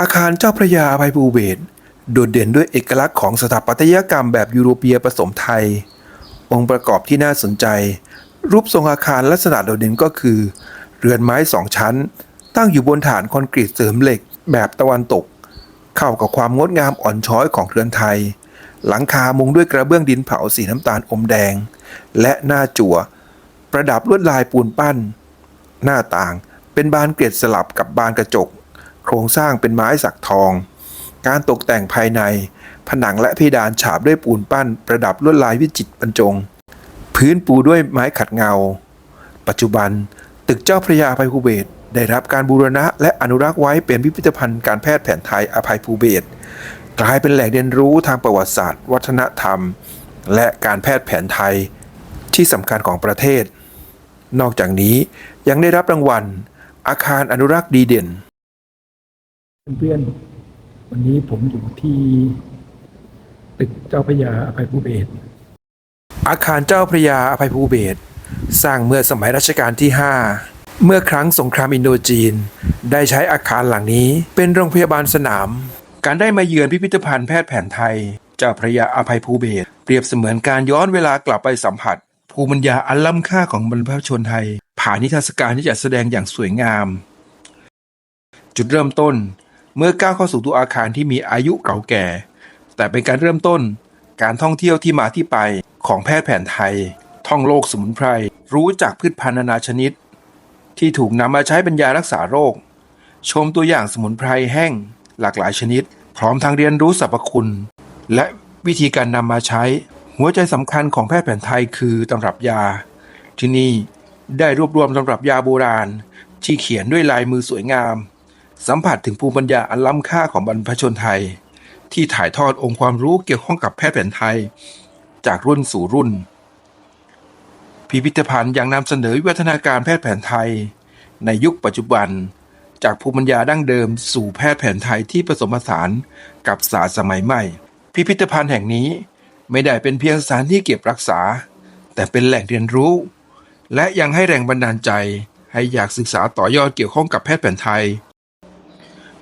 อาคารเจ้าพระยาอภัยภูเบศโดดเด่นด้วยเอกลักษณ์ของสถาปัตยกรรมแบบยุโรเปียผสมไทย องค์ประกอบที่น่าสนใจ รูปทรงอาคารลักษณะโดดเด่นก็คือ เรือนไม้สองชั้น ตั้งอยู่บนฐานคอนกรีตเสริมเหล็กแบบตะวันตก เข้ากับความงดงามอ่อนช้อยของเรือนไทย หลังคามุงด้วยกระเบื้องดินเผาสีน้ำตาลอมแดง และหน้าจั่ว ประดับลวดลายปูนปั้น หน้าต่างเป็นบานเกล็ดสลับกับบานกระจก โครงสร้างเป็นไม้สักทอง การตกแต่งภายใน ผนังและเพดานฉาบด้วยปูนปั้น ประดับลวดลายวิจิตรบรรจง พื้นปูด้วยไม้ขัดเงา ปัจจุบัน ตึกเจ้าพระยาอภัยภูเบศได้รับการบูรณะและอนุรักษ์ไว้เป็นพิพิธภัณฑ์การแพทย์แผนไทยอภัยภูเบศกลายเป็นแหล่งเรียนรู้ทางประวัติศาสตร์ วัฒนธรรม และการแพทย์แผนไทยที่สำคัญของประเทศ นอกจากนี้ยังได้รับรางวัล อาคารอนุรักษ์ดีเด่น เพื่อนๆ วันนี้ผมอยู่ที่ตึกเจ้าพระยาอภัยภูเบศอาคารเจ้าพระยาอภัยภูเบศสร้างเมื่อสมัยรัชกาลที่ 5 เมื่อครั้งสงครามอินโดจีน ได้ใช้อาคารหลังนี้เป็นโรงพยาบาลสนาม การได้มาเยือนพิพิธภัณฑ์แพทย์แผนไทย เจ้าพระยาอภัยภูเบศเปรียบเสมือนการย้อนเวลากลับไปสัมผัส ภูมิปัญญาอันล้ำค่าของบรรพชนไทย ผ่านนิทรรศการที่จัดแสดงอย่างสวยงาม จุดเริ่มต้น เมื่อก้าวเข้าสู่ตัวอาคารที่มีอายุเก่าแก่ แต่เป็นการเริ่มต้นการท่องเที่ยวที่มาที่ไปของแพทย์แผนไทย ท่องโลกสมุนไพร รู้จักพืชพันธุ์นานาชนิด ที่ถูกนำมาใช้เป็นยารักษาโรค ชมตัวอย่างสมุนไพรแห้งหลากหลายชนิด พร้อมทั้งเรียนรู้สรรพคุณ และวิธีการนำมาใช้ หัวใจสำคัญของแพทย์แผนไทยคือตำรับยา ที่นี่ได้รวบรวมตำรับยาโบราณ ที่เขียนด้วยลายมือสวยงาม สัมผัสถึงภูมิปัญญาอันล้ำค่าของบรรพชนไทย ที่ถ่ายทอดองค์ความรู้เกี่ยวข้องกับแพทย์แผนไทย จากรุ่นสู่รุ่น พิพิธภัณฑ์ยังนำเสนอวิวัฒนาการแพทย์แผนไทย ในยุคปัจจุบัน จากภูมิปัญญาดั้งเดิมสู่แพทย์แผนไทยที่ผสมผสานกับศาสตร์สมัยใหม่ พิพิธภัณฑ์แห่งนี้ไม่ได้เป็นเพียงสถานที่เก็บรักษา แต่เป็นแหล่งเรียนรู้ และยังให้แรงบันดาลใจให้อยากศึกษาต่อยอดเกี่ยวข้องกับแพทย์แผนไทย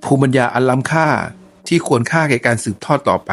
ภูมิปัญญาอันล้ำค่าที่ควรค่าแก่การสืบทอดต่อไป